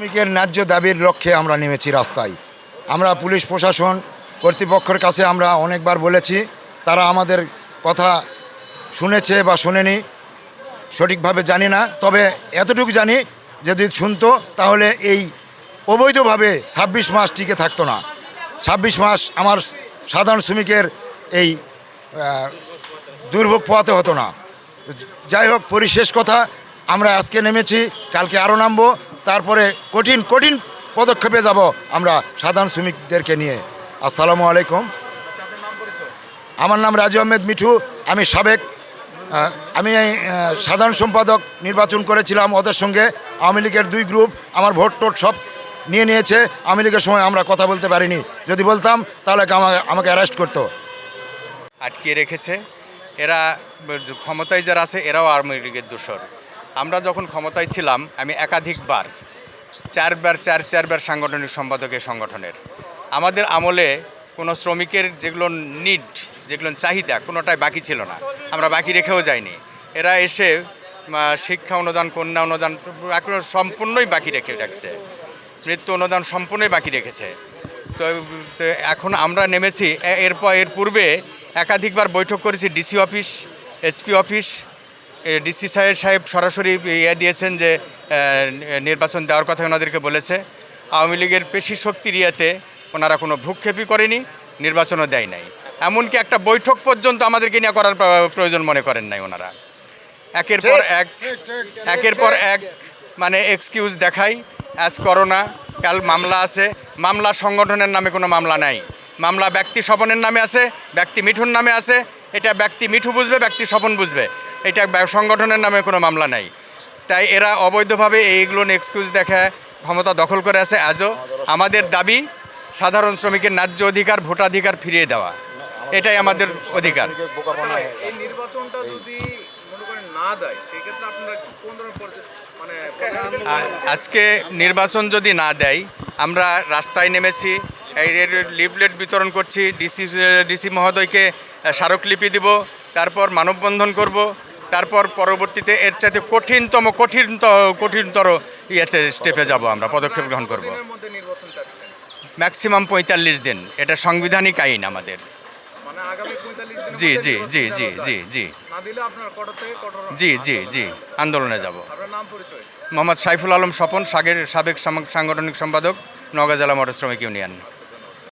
শ্রমিকের ন্যায্য দাবির লক্ষ্যে আমরা নেমেছি রাস্তায়। আমরা পুলিশ প্রশাসন কর্তৃপক্ষের কাছে আমরা অনেকবার বলেছি, তারা আমাদের কথা শুনেছে বা শোনেনি, সঠিকভাবে জানি না। তবে এতটুকু জানি, যদি শুনতো, তাহলে এই অবৈধভাবে ছাব্বিশ মাস টিকে থাকতো না। ছাব্বিশ মাস আমার সাধারণ শ্রমিকের এই দুর্ভোগ পোহাতে হতো না। যাই হোক, পরিশেষ কথা, আমরা আজকে নেমেছি, কালকে আরও নামবো। তারপরে কঠিন কঠিন পদক্ষেপে যাব আমরা সাধারণ শ্রমিকদেরকে নিয়ে। আসসালামু আলাইকুম। আমার নাম রাজু আহমেদ মিঠু, আমি সাবেক আমি সাধারণ সম্পাদক নির্বাচন করেছিলাম ওদের সঙ্গে। আওয়ামী লীগের দুই গ্রুপ আমার ভোট টোট সব নিয়ে নিয়েছে। আওয়ামী লীগের সময় আমরা কথা বলতে পারিনি। যদি বলতাম, তাহলে আমাকে আমাকে অ্যারেস্ট করতো। আটকিয়ে রেখেছে। এরা, ক্ষমতায় যারা আছে, এরাও আওয়ামী লীগের দোষর। আমরা যখন ক্ষমতায় ছিলাম, আমি একাধিকবার, চারবার, চার, চারবার সাংগঠনিক সম্পাদক এই সংগঠনের। আমাদের আমলে কোনো শ্রমিকের যেগুলো নিড যেগুলো চাহিদা, কোনোটাই বাকি ছিল না। আমরা বাকি রেখেও যাইনি। এরা এসে শিক্ষা অনুদান, কন্যা অনুদান সম্পূর্ণই বাকি রেখে রাখছে। মৃত্যু অনুদান সম্পূর্ণই বাকি রেখেছে। তো এখন আমরা নেমেছি এরপর, এর পূর্বে একাধিকবার বৈঠক করেছি, DC office, SP office DC সাহেব সাহেব সরাসরি ইয়ে দিয়েছেন যে নির্বাচন দেওয়ার কথা ওনাদেরকে বলেছে। আওয়ামী লীগের পেশি শক্তির ইয়েতে ওনারা কোনো ভূক্ষেপই করেনি, নির্বাচনও দেয় নাই। এমনকি একটা বৈঠক পর্যন্ত আমাদেরকে নিয়ে করার প্রয়োজন মনে করেন নাই ওনারা। একের পর এক, একের পর এক মানে এক্সকিউজ দেখাই অ্যাজ করোনা কাল মামলা আছে। মামলা সংগঠনের নামে কোনো মামলা নাই। মামলা ব্যক্তি স্বপনের নামে আছে, ব্যক্তি মিঠুর নামে আছে। এটা ব্যক্তি মিঠু বুঝবে, ব্যক্তি স্বপন বুঝবে। এটা সংগঠনের নামে কোনো মামলা নাই। তাই এরা অবৈধভাবে এইগুলো এক্সকিউজ দেখা ক্ষমতা দখল করে আছে। আজও আমাদের দাবি সাধারণ শ্রমিকের ন্যায্য অধিকার ভোটাধিকার ফিরিয়ে দেওয়া। এটাই আমাদের অধিকার। মনে আজকে নির্বাচন যদি না দেয় আমরা রাস্তায় নেমেছি এই লিফলেট বিতরণ করছি ডিসি ডিসি মহোদয়কে স্মারকলিপি দিব তারপর মানববন্ধন করব তারপর পরবর্তীতে এর চাইতে কঠিনতম কঠিনতর কঠিনতর ইয়েতে স্টেপে যাব আমরা পদক্ষেপ গ্রহণ করব। ম্যাক্সিমাম পঁয়তাল্লিশ দিন এটা সাংবিধানিক আইন আমাদের। মানে জি জি জি জি জি। জি জি জি জি আন্দোলনে যাব। মোহাম্মদ সাইফুল আলম স্বপন সাগের সাবেক সাংগঠনিক সম্পাদক নওগাঁ জেলা মোটর শ্রমিক ইউনিয়ন।